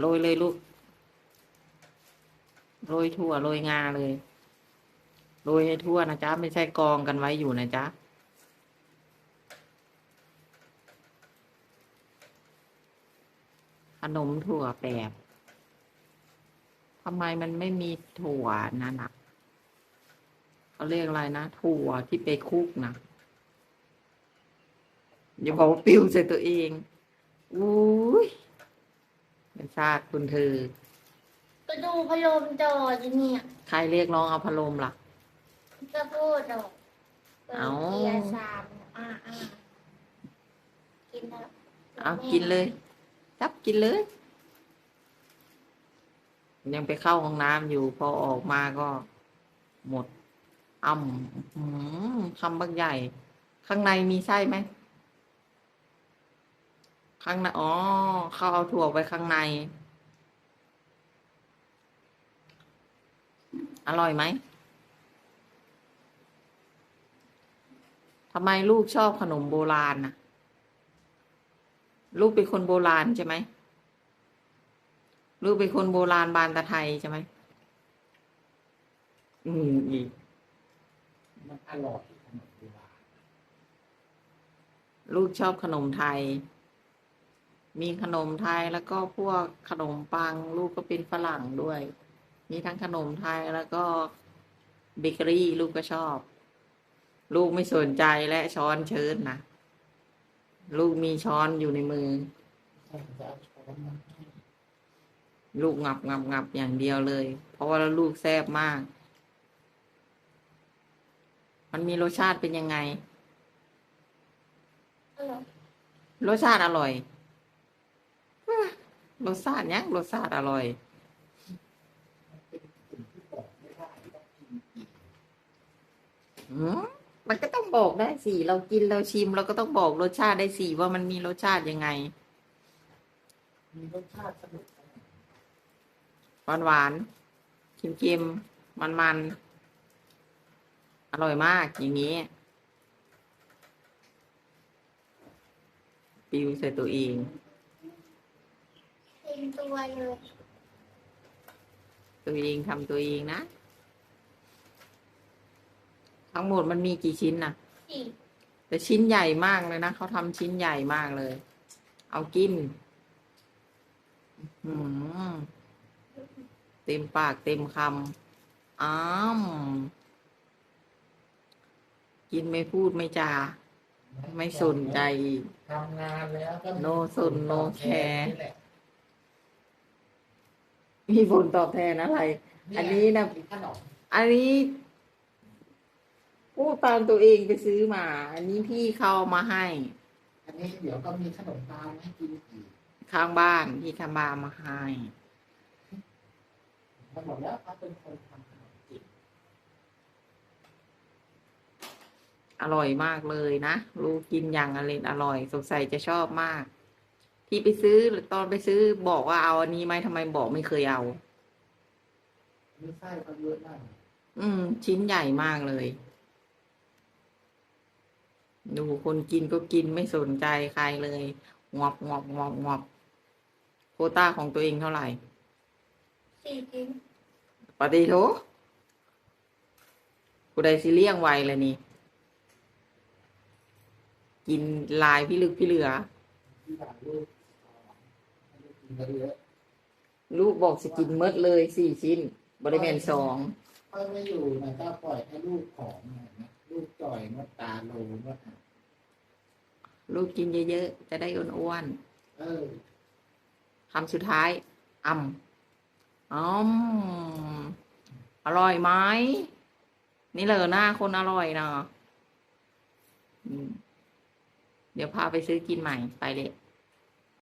โรยเลยลูก โรยทั่วโรยงาเลย โรยให้ทั่วนะจ๊ะ ไม่ใช่กองกันไว้อยู่นะจ๊ะขนมถั่วแปบทำไมมันไม่มีถั่วนั่นน่ะเขาเรียกอะไรนะ ถั่วที่ไปคุกนะอย่าบอกว่าปิวใส่ตัวเอง อุ้ย เป็นชาติคุณเธอก็ดูพัดลมจอจะเนี่ยใครเรียกร้องเอาพัดลมล่ะก็พูดดอกเปิดเอา เกียร์สามอ่าอ่ากินแล้วเอากินเลยจับกินเลย ยังไปเข้าห้องน้ำอยู่ พอออกมาก็หมดอ่ำอื้อหือคำบักใหญ่ ข้างในมีไส้ไหม ข้างในอ๋อเขาเอาถั่วไว้ข้างใน อร่อยไหมทำไมลูกชอบขนมโบราณน่ะ ลูกเป็นคนโบราณใช่ไหมลูกเป็นคนโบราณบานตะไทยใช่ไหมอืมอีกมันอร่อยขนมโบราณลูกชอบขนมไทย มีขนมไทยแล้วก็พวกขนมปังลูกก็เป็นฝรั่งด้วย มีทั้งขนมไทยแล้วก็เบเกอรี่ลูกก็ชอบ ลูกไม่สนใจและช้อนเชิญนะลูกมีช้อนอยู่ในมือใช่จะเอาช้อนมาให้ลูกงับงับงับอย่างเดียวเลย เพราะว่าลูกแซ่บมาก มันมีรสชาติเป็นยังไงอร่อยรสชาติอร่อยว้า รสชาติยังรสชาติอร่อยเป็นสิ่งที่บอกไม่ได้ต้องกินอีกอืมมันก็ต้องบอกได้สิ เรากินเราชิม เราก็ต้องบอกรสชาติได้สิว่ามันมีรสชาติยังไง มีรสชาติสนุกสนานหวานหวานเค็มเค็มมันมันๆอร่อยมากอย่างนี้ ปิวใส่ตัวเอง เต็มตัวเลยตัวเองทำตัวเองนะ ทั้งหมดมันมีกี่ชิ้นนะสี่แต่ชิ้นใหญ่มากเลยนะเขาทำชิ้นใหญ่มากเลย เอากินอืมเต็มปากเต็มคำอ้ามกินไม่พูดไม่จา ไม่สนใจ ทำงานแล้วก็โนสนโนแคร์นี่แหละ มีผลตอบแทนอะไร อันนี้นะมีขนมอันนี้พูดตามตัวเองไปซื้อมา อันนี้พี่เขาเอามาให้ อันนี้เดี๋ยวก็มีขนมตาลให้กินอีกข้างบ้านพี่ข้างบ้านมาให้มันบอกแล้วเขาเป็นคนทำขนมจีบอร่อยมากเลยนะลูกกินอย่างอร่อยอร่อย สงสัยจะชอบมาก ที่ไปซื้อตอนไปซื้อบอกว่าเอาอันนี้ไหมทำไมบอกไม่เคยเอามีไส้เขาเยอะมากอืม ชิ้นใหญ่มากเลย ดูคนกินก็กินไม่สนใจใครเลยงอบงอบงอบงอบโควต้าของตัวเองเท่าไหร่สี่ชิ้นปฏิโทกูได้สิเลี่ยงไวเลยนี่ กินลายพี่ลึกพี่เหลือที่บ้าน ลูกให้ลูกกินเยอะลูกบอกสกินเมดเลยสี่ชิ้น บริเวณสองๆค่อยไม่อยู่นะก็ปล่อยให้ลูกผอมหน่อยนะลูกจ่อยมดตาโลมดลูกกินเยอะๆ จะได้อ้วนเออๆคำสุดท้ายอ่ำอ๋อมอร่อยไหมนี่เลยหน้าคนอร่อยเนาะอืม เดี๋ยวพาไปซื้อกินใหม่ไปเลย